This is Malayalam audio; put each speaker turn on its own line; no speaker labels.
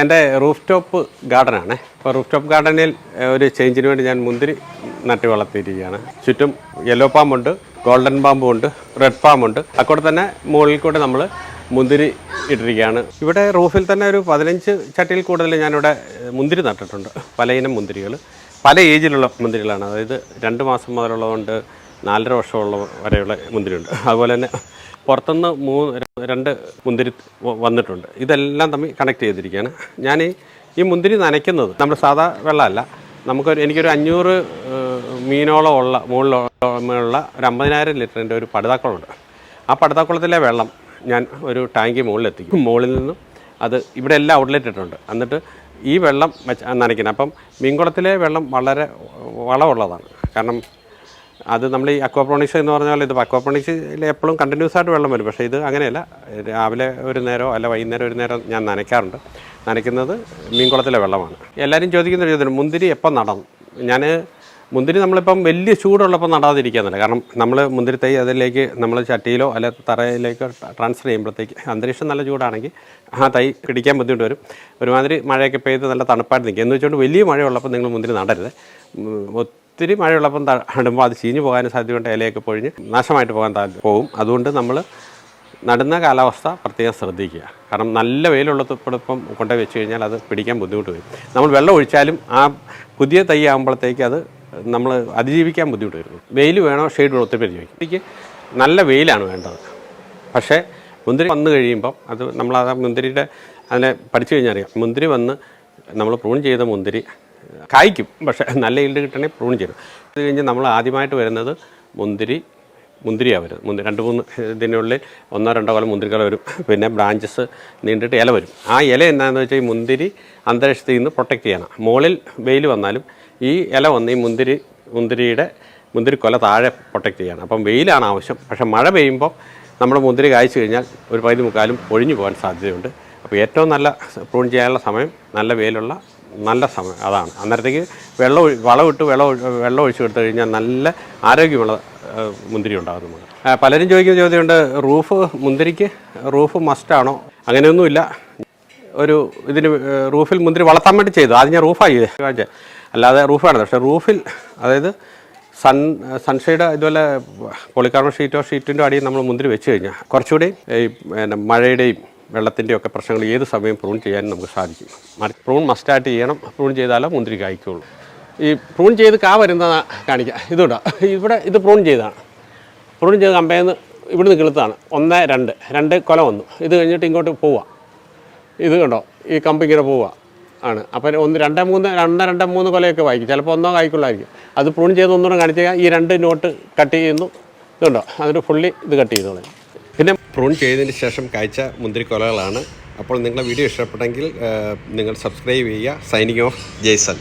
എന്റെ റൂഫ് ടോപ്പ് ഗാർഡനാണ് അപ്പോൾ റൂഫ് ടോപ്പ് ഗാർഡനിൽ ഒരു ചേഞ്ചിന് വേണ്ടി ഞാൻ മുന്തിരി നട്ട് വളർത്തിയിരിക്കുകയാണ്. ചുറ്റും യെല്ലോ പാമ്പുണ്ട് ഗോൾഡൻ പാമ്പും ഉണ്ട് റെഡ് പാമ്പുണ്ട് അക്കൂടെ തന്നെ മുകളിൽ കൂടെ നമ്മൾ മുന്തിരി ഇട്ടിരിക്കുകയാണ്. ഇവിടെ റൂഫിൽ തന്നെ ഒരു പതിനഞ്ച് ചട്ടിയിൽ കൂടുതൽ ഞാനിവിടെ മുന്തിരി നട്ടിട്ടുണ്ട്. പലയിനം മുന്തിരികൾ. പല ഏജിലുള്ള മുന്തിരികളാണ്. അതായത് രണ്ട് മാസം മുതലുള്ളതുകൊണ്ട് നാലര വർഷമുള്ള വരെയുള്ള മുന്തിരിയുണ്ട്. അതുപോലെ തന്നെ പുറത്തുനിന്ന് മൂന്ന് രണ്ട് മുന്തിരി വന്നിട്ടുണ്ട്. ഇതെല്ലാം തമ്മിൽ കണക്ട് ചെയ്തിരിക്കുകയാണ്. ഞാൻ ഈ മുന്തിരി നനയ്ക്കുന്നത് നമ്മൾ സാധാ വെള്ളമല്ല. നമുക്കൊരു എനിക്കൊരു അഞ്ഞൂറ് മീനോളം ഉള്ള മുകളിലുള്ള ഒരു അമ്പതിനായിരം ലിറ്ററിന്റെ ഒരു പടുതാക്കുളമുണ്ട്. ആ പടുതാക്കുളത്തിലെ വെള്ളം ഞാൻ ഒരു ടാങ്കി മുകളിലെത്തിക്കും. മുകളിൽ നിന്നും അത് ഇവിടെ എല്ലാം ഔട്ട്ലെറ്റ് ഇട്ടിട്ടുണ്ട്. എന്നിട്ട് ഈ വെള്ളം വെച്ച് നനയ്ക്കുന്നത് അപ്പം മീൻകുളത്തിലെ വെള്ളം വളരെ വളമുള്ളതാണ്. കാരണം അത് നമ്മൾ ഈ അക്വാപ്രോണിക്സ് എന്ന് പറഞ്ഞാൽ ഇത് അക്വാപ്രോണിക്സിൽ എപ്പോഴും കണ്ടിന്യൂസ് ആയിട്ട് വെള്ളം വരും. പക്ഷേ ഇത് അങ്ങനെയല്ല. രാവിലെ ഒരു നേരമോ അല്ല വൈകുന്നേരം ഒരു നേരം ഞാൻ നനയ്ക്കാറുണ്ട്. നനയ്ക്കുന്നത് മീൻകുളത്തിലെ വെള്ളമാണ്. എല്ലാവരും ചോദിക്കുന്ന ഒരു ചോദ്യം മുന്തിരി എപ്പം നടന്നു? ഞാൻ മുന്തിരി നമ്മളിപ്പം വലിയ ചൂടുള്ളപ്പോൾ നടാതിരിക്കാന്നുണ്ട് കാരണം നമ്മൾ മുന്തിരി തൈ അതിലേക്ക് നമ്മൾ ചട്ടിയിലോ അല്ലെ തറയിലേക്കോ ട്രാൻസ്ഫർ ചെയ്യുമ്പോഴത്തേക്ക് അന്തരീക്ഷം നല്ല ചൂടാണെങ്കിൽ ആ തൈ പിടിക്കാൻ ബുദ്ധിമുട്ട് വരും. ഒരുമാതിരി മഴയൊക്കെ പെയ്ത് നല്ല തണുപ്പായിട്ട് നിൽക്കുക എന്ന് വെച്ചുകൊണ്ട് വലിയ മഴയുള്ളപ്പോൾ നിങ്ങൾ മുന്തിരി നടരുത്. ഒത്തിരി മഴയുള്ളപ്പം നടുമ്പോൾ അത് ചീഞ്ഞു പോകാനും സാധ്യതയുണ്ട്. ഇലയൊക്കെ പൊഴിഞ്ഞ് നാശമായിട്ട് പോകാൻ താല്പര്യം പോകും അതുകൊണ്ട് നമ്മൾ നടുന്ന കാലാവസ്ഥ പ്രത്യേകം ശ്രദ്ധിക്കുക. കാരണം നല്ല വെയിലുള്ളപ്പോഴപ്പം കൊണ്ടു വെച്ച് കഴിഞ്ഞാൽ അത് പിടിക്കാൻ ബുദ്ധിമുട്ട് വരും. നമ്മൾ വെള്ളം ഒഴിച്ചാലും ആ പുതിയ തൈ ആകുമ്പോഴത്തേക്ക് അത് നമ്മൾ അതിജീവിക്കാൻ ബുദ്ധിമുട്ട് വരുന്നു വെയിൽ വേണോ ഷെയ്ഡ് വേണോ ഒത്തിരി പേര് ചോദിക്കും. എനിക്ക് നല്ല വെയിലാണ് വേണ്ടത്. പക്ഷേ മുന്തിരി വന്നു കഴിയുമ്പം അത് നമ്മൾ ആ മുന്തിരിയുടെ അതിനെ പഠിച്ചു കഴിഞ്ഞാൽ അറിയാം. മുന്തിരി വന്ന് നമ്മൾ പ്രൂൺ ചെയ്ത മുന്തിരി കായ്ക്കും. പക്ഷേ നല്ല ഈൽഡ് കിട്ടണമെങ്കിൽ പ്രൂൺ ചെയ്യണം അത് കഴിഞ്ഞ് നമ്മൾ ആദ്യമായിട്ട് വരുന്നത് മുന്തിരി മുന്തിരിയാണ് വരുന്നത്. മുന്തിരി രണ്ട് മൂന്ന് ഇതിനുള്ളിൽ ഒന്നോ രണ്ടോ കൊല്ലം മുന്തിരിക്കല വരും. പിന്നെ ബ്രാഞ്ചസ് നീണ്ടിട്ട് ഇല വരും. ആ ഇല എന്താണെന്ന് വെച്ചാൽ ഈ മുന്തിരി അന്തരീക്ഷത്തിൽ നിന്ന് പ്രൊട്ടക്റ്റ് ചെയ്യണം. മുകളിൽ വെയിൽ വന്നാലും ഈ ഇല വന്ന് ഈ മുന്തിരി മുന്തിരിയുടെ മുന്തിരി കൊല താഴെ പ്രൊട്ടക്റ്റ് ചെയ്യണം. അപ്പം വെയിലാണ് ആവശ്യം. പക്ഷേ മഴ പെയ്യുമ്പോൾ നമ്മൾ മുന്തിരി കായ്ച്ചു കഴിഞ്ഞാൽ ഒരു പകുതി മുക്കാലും ഒഴിഞ്ഞു പോകാൻ സാധ്യതയുണ്ട്. അപ്പോൾ ഏറ്റവും നല്ല പ്രൂൺ ചെയ്യാനുള്ള സമയം നല്ല വെയിലുള്ള നല്ല സമയം അതാണ്. അന്നേരത്തേക്ക് വെള്ളം വളമിട്ട് വെള്ളം വെള്ളം ഒഴിച്ചു കൊടുത്തു കഴിഞ്ഞാൽ നല്ല ആരോഗ്യമുള്ള മുന്തിരി ഉണ്ടാകും നമുക്ക്. പലരും ചോദിക്കുന്ന ചോദ്യമുണ്ട് റൂഫ് മുന്തിരിക്ക് റൂഫ് മസ്റ്റാണോ അങ്ങനെയൊന്നുമില്ല. ഒരു ഇതിന് റൂഫിൽ മുന്തിരി വളർത്താൻ വേണ്ടി ചെയ്തു. ആദ്യം ഞാൻ റൂഫായി. അല്ലാതെ റൂഫാണ്. പക്ഷേ റൂഫിൽ അതായത് സൺ സൺഷെയ്ഡ് ഇതുപോലെ പോളിക്കാർബൺ ഷീറ്റോ ഷീറ്റിന്റെ അടിയിൽ നമ്മൾ മുന്തിരി വെച്ച് കഴിഞ്ഞാൽ കുറച്ചുകൂടി ഈ മഴയുടെയും വെള്ളത്തിന്റെയും ഒക്കെ പ്രശ്നങ്ങൾ ഏത് സമയം പ്രൂൺ ചെയ്യാനും നമുക്ക് സാധിക്കും. പ്രൂൺ മസ്റ്റായിട്ട് ചെയ്യണം. പ്രൂൺ ചെയ്താലേ മുന്തിരി കായ്ക്കുള്ളൂ. ഈ പ്രൂൺ ചെയ്ത് കാ വരുന്ന കാണിക്കാം. ഇതുണ്ടോ? ഇവിടെ ഇത് പ്രൂൺ ചെയ്താണ്. പ്രൂൺ ചെയ്ത് കമ്പയിൽ ഇവിടുന്ന് കിളുത്താണ്. ഒന്ന് രണ്ട്. രണ്ട് കൊല വന്നു. ഇത് കഴിഞ്ഞിട്ട് ഇങ്ങോട്ട് പോവുക ഇത് കണ്ടോ? ഈ കമ്പ് ഇങ്ങനെ പോവുക ആണ്. അപ്പം ഒന്ന് രണ്ട് മൂന്ന് രണ്ട് രണ്ട് മൂന്ന് കൊലയൊക്കെ വായിക്കും. ചിലപ്പോൾ ഒന്നോ കായ്ക്കുള്ളായിരിക്കും അത് പ്രൂൺ ചെയ്ത് ഒന്നുകൂടെ കാണിച്ചു കഴിഞ്ഞാൽ ഈ രണ്ട് നോട്ട് കട്ട് ചെയ്യുന്നു. ഇതുണ്ടോ? അതിന് ഫുള്ളി ഇത് കട്ട് ചെയ്തോളെ. പിന്നെ പ്രൂൺ ചെയ്തതിന് ശേഷം കാഴ്ച മുന്തിരി കൊലകളാണ് അപ്പോൾ നിങ്ങളെ വീഡിയോ ഇഷ്ടപ്പെട്ടെങ്കിൽ നിങ്ങൾ സബ്സ്ക്രൈബ് ചെയ്യുക. Signing off Jaison